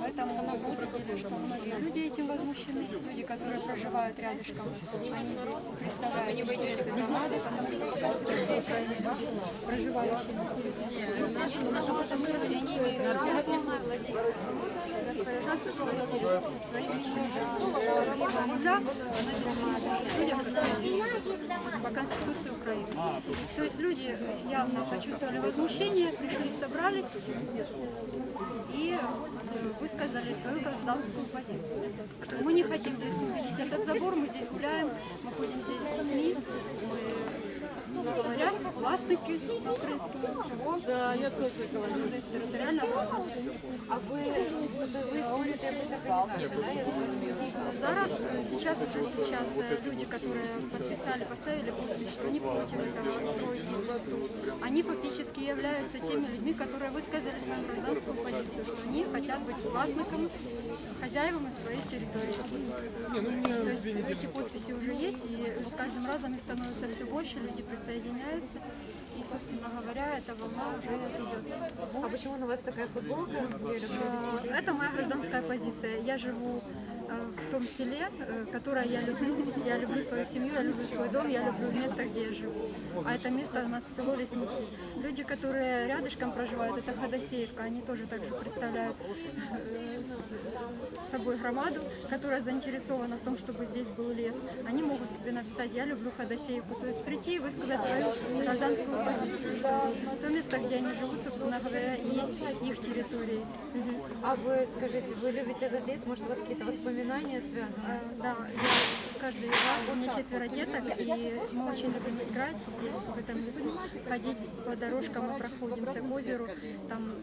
Поэтому мы увидели, что многие люди этим возмущены, люди, которые проживают рядышком, они здесь представляют интересы громады, потому что проживающие на территории. И они имеют полное владеть по Конституции Украины. То есть люди явно почувствовали возмущение, пришли, собрались и высказали свою гражданскую позицию. Что мы не хотим в лесу видеть этот забор, мы здесь гуляем, мы ходим здесь с детьми, мы, собственно власники на українському цього да, я теж люди територіальна власність. А ви, ви створюєте якусь організацію, Зараз, э, сейчас уже сейчас э, люди, которые подписали, поставили подпись, что они против этого стройки в лесу, они фактически являются теми людьми, которые высказали свою гражданскую позицию, что они хотят быть властником, хозяевами своей территории. То есть эти подписи уже есть, и с каждым разом их становится все больше, люди присоединяются, и, собственно говоря, эта волна уже идет. А почему на вас такая футболка? Э, Это моя гражданская позиция. Я живу в том селе, э, которое я люблю. Я люблю свою семью, я люблю свой дом, я люблю место, где я живу. А это место у нас село Лесники. Люди, которые рядышком проживают, это Ходосеевка, они тоже также представляют э, с- собой громаду, которая заинтересована в том, чтобы здесь был лес. Они могут себе написать «Я люблю Ходосеевку», то есть прийти и высказать свою гражданскую позицию, что то место, где они живут, собственно говоря, и есть их территория. А вы скажите, вы любите этот лес? Может, у вас какие-то воспоминания связаны? Э, Да, я каждый раз, у меня четверо деток, и мы очень любим играть здесь, в этом лесу, ходить по дорожкам, мы проходимся к озеру, там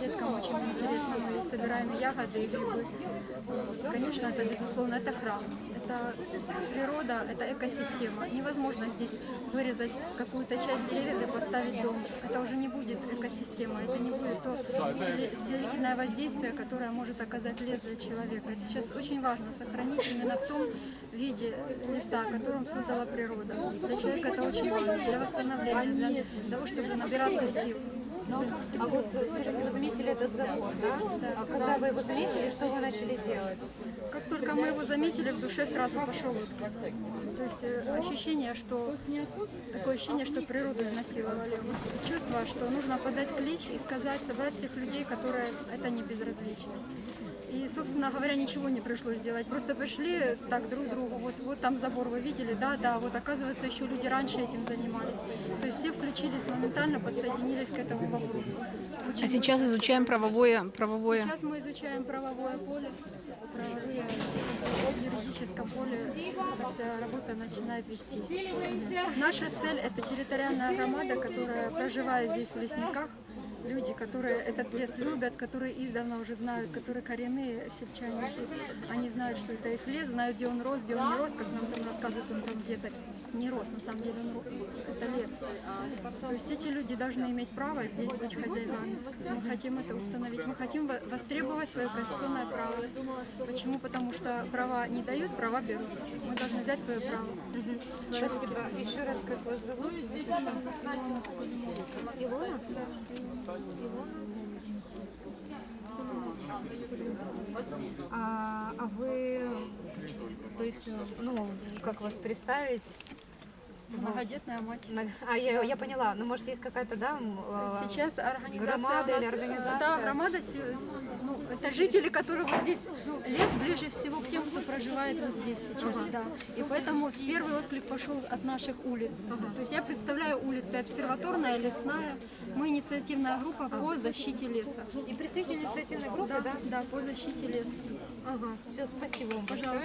деткам очень интересно, мы собираем ягоды и грибы. Конечно, это безусловно, это храм, это природа, это экосистема. Невозможно здесь вырезать какую-то часть деревьев и поставить дом. Это уже не будет экосистема, это не будет то цели- целительное воздействие, которое может оказать лес для человека. Это сейчас очень важно сохранить именно в том виде леса, которым создала природа. Для человека это очень важно, для восстановления, для того, чтобы набираться сил. А вот скажите, вы заметили этот забор, да? А когда вы его заметили, что вы начали делать? Как только мы его заметили, в душе сразу пошел отклик. То есть э, ощущение, что такое ощущение, что природу изнасиловали. Чувство, что нужно подать клич и сказать, собрать всех людей, которые это не безразличны. И, собственно говоря, ничего не пришлось делать. Просто пришли так друг другу. Вот, вот там забор вы видели, да, да. Вот оказывается, еще люди раньше этим занимались. То есть все включились моментально, подсоединились к этому А сейчас изучаем правовое, правовое. Сейчас мы изучаем правовое поле, правовые в юридическом поле вся работа начинает вести. Наша цель это территориальная громада, которая проживает здесь в лесниках. Люди, которые этот лес любят, которые издавна уже знают, которые коренные сельчане. Они знают, что это их лес, знают, где он рос, где он не рос, как нам там рассказывают, он там где-то не рос, на самом деле он рос. Это лес. То есть эти люди должны иметь право здесь быть хозяевами. Мы хотим это установить. Мы хотим во- востребовать свое конституционное право. Почему? Потому что права не дают, права берут. Мы должны взять свое право. свои руки. Спасибо. Еще раз, как вас зовут? Илона? А, а вы, то есть, ну, как вас представить? Многодетная мать. А, я, я поняла. Ну, может, есть какая-то, да, э, Сейчас организация Громада нас, или организация? Да, громада, с- ну, это жители, которые вот здесь, лес ближе всего к тем, кто проживает вот здесь сейчас, да. И поэтому первый отклик пошел от наших улиц. То есть я представляю улицы обсерваторная, лесная. Мы инициативная группа по защите леса. И представитель инициативной группы, Да, да? да, по защите леса. Ага, все, спасибо вам большое.